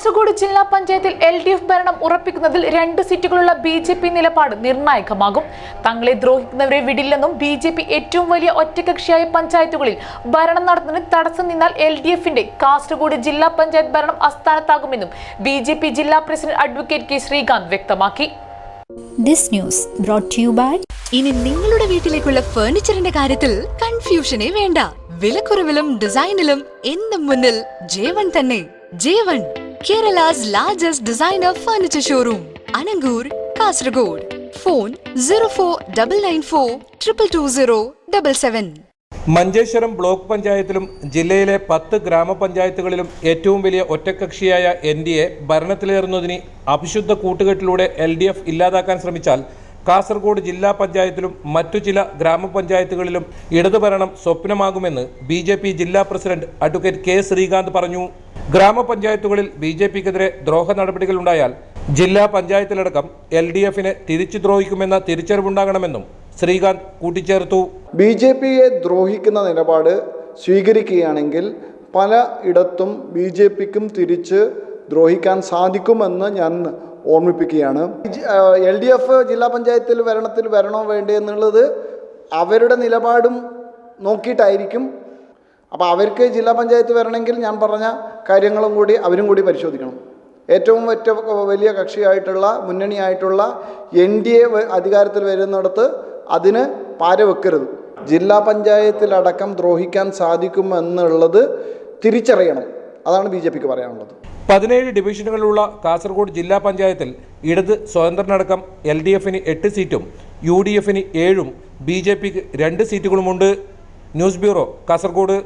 കാസർഗോഡ് ജില്ലാ പഞ്ചായത്തിൽ L D F ഭരണം ഉറപ്പിക്കുന്നതിൽ രണ്ട് സീറ്റുകളുള്ള ബി ജെ പി നിലപാട് നിർണായകമാകും. തങ്ങളെ ദ്രോഹിക്കുന്നവരെ വിടില്ലെന്നും ബി ജെ പി ഏറ്റവും വലിയ ഒറ്റകക്ഷിയായ പഞ്ചായത്തുകളിൽ ഭരണം നടത്തുന്നതിന് തടസ്സം നിന്നാൽ എൽ ഡി എഫിന്റെ കാസർഗോഡ് ജില്ലാ പഞ്ചായത്ത് ഭരണം അസ്ഥാനത്താകുമെന്നും ബി ജെ പി ജില്ലാ പ്രസിഡന്റ് അഡ്വക്കേറ്റ് കെ ശ്രീകാന്ത് വ്യക്തമാക്കി. This news brought to you by ഇനി നിങ്ങളുടെ വീട്ടിലേക്കുള്ള ഫർണിച്ചറിന്റെ കാര്യത്തിൽ കൺഫ്യൂഷനേ വേണ്ട. വിലക്കുറവിലും ഡിസൈനിലും എന്നും മുന്നിൽ ജേവൻ തന്നെ. Jevan four double nine four triple two zero double seven Manjeshwaram block പഞ്ചായത്തിലും ജില്ലയിലെ പത്ത് ഗ്രാമപഞ്ചായത്തുകളിലും ഏറ്റവും വലിയ ഒറ്റക്കക്ഷിയായ എൻ ഡി എ ഭരണത്തിലേറുന്നതിന് അഭിശുദ്ധ കൂട്ടുകെട്ടിലൂടെ എൽ ഡി എഫ് ഇല്ലാതാക്കാൻ ശ്രമിച്ചാൽ കാസർഗോഡ് ജില്ലാ പഞ്ചായത്തിലും മറ്റു ചില ഗ്രാമപഞ്ചായത്തുകളിലും ഇടതുഭരണം സ്വപ്നമാകുമെന്ന് ബി ജില്ലാ പ്രസിഡന്റ് അഡ്വക്കേറ്റ് കെ ശ്രീകാന്ത് പറഞ്ഞു. ഗ്രാമപഞ്ചായത്തുകളിൽ ബി ജെ പിക്കെതിരെ ദ്രോഹ നടപടികളുണ്ടായാൽ ജില്ലാ പഞ്ചായത്തിലടക്കം എൽ ഡി എഫിനെ തിരിച്ചു ദ്രോഹിക്കുമെന്ന തിരിച്ചറിവുണ്ടാകണമെന്നും ശ്രീകാന്ത് കൂട്ടിച്ചേർത്തു. ബി ജെ പിയെ ദ്രോഹിക്കുന്ന നിലപാട് സ്വീകരിക്കുകയാണെങ്കിൽ പല ഇടത്തും ബി ജെ പിക്കും തിരിച്ച് ദ്രോഹിക്കാൻ സാധിക്കുമെന്ന് ഞാൻ ഓർമ്മിപ്പിക്കുകയാണ്. എൽ ഡി എഫ് ജില്ലാ പഞ്ചായത്തിൽ വരണത്തിൽ വരണോ വേണ്ടേ എന്നുള്ളത് അവരുടെ നിലപാടും നോക്കിയിട്ടായിരിക്കും. അപ്പോൾ അവർക്ക് ജില്ലാ പഞ്ചായത്ത് വരണമെങ്കിൽ ഞാൻ പറഞ്ഞ കാര്യങ്ങളും കൂടി അവരും കൂടി പരിശോധിക്കണം. ഏറ്റവും വലിയ കക്ഷിയായിട്ടുള്ള മുന്നണിയായിട്ടുള്ള എൻ ഡി എ അധികാരത്തിൽ വരുന്നിടത്ത് അതിന് പാര വെക്കരുത് ജില്ലാ പഞ്ചായത്തിലടക്കം ദ്രോഹിക്കാൻ സാധിക്കുമെന്നുള്ളത് തിരിച്ചറിയണം. അതാണ് ബി ജെ പിക്ക് പറയാനുള്ളത്. പതിനേഴ് ഡിവിഷനുകളിലുള്ള കാസർഗോഡ് ജില്ലാ പഞ്ചായത്തിൽ ഇടത് സ്വതന്ത്രനടക്കം എൽ ഡി എഫിന് എട്ട് സീറ്റും യു ഡി എഫിന് ഏഴും ബി ജെ പിക്ക് രണ്ട് സീറ്റുകളുമുണ്ട്. News bureau Kasaragod.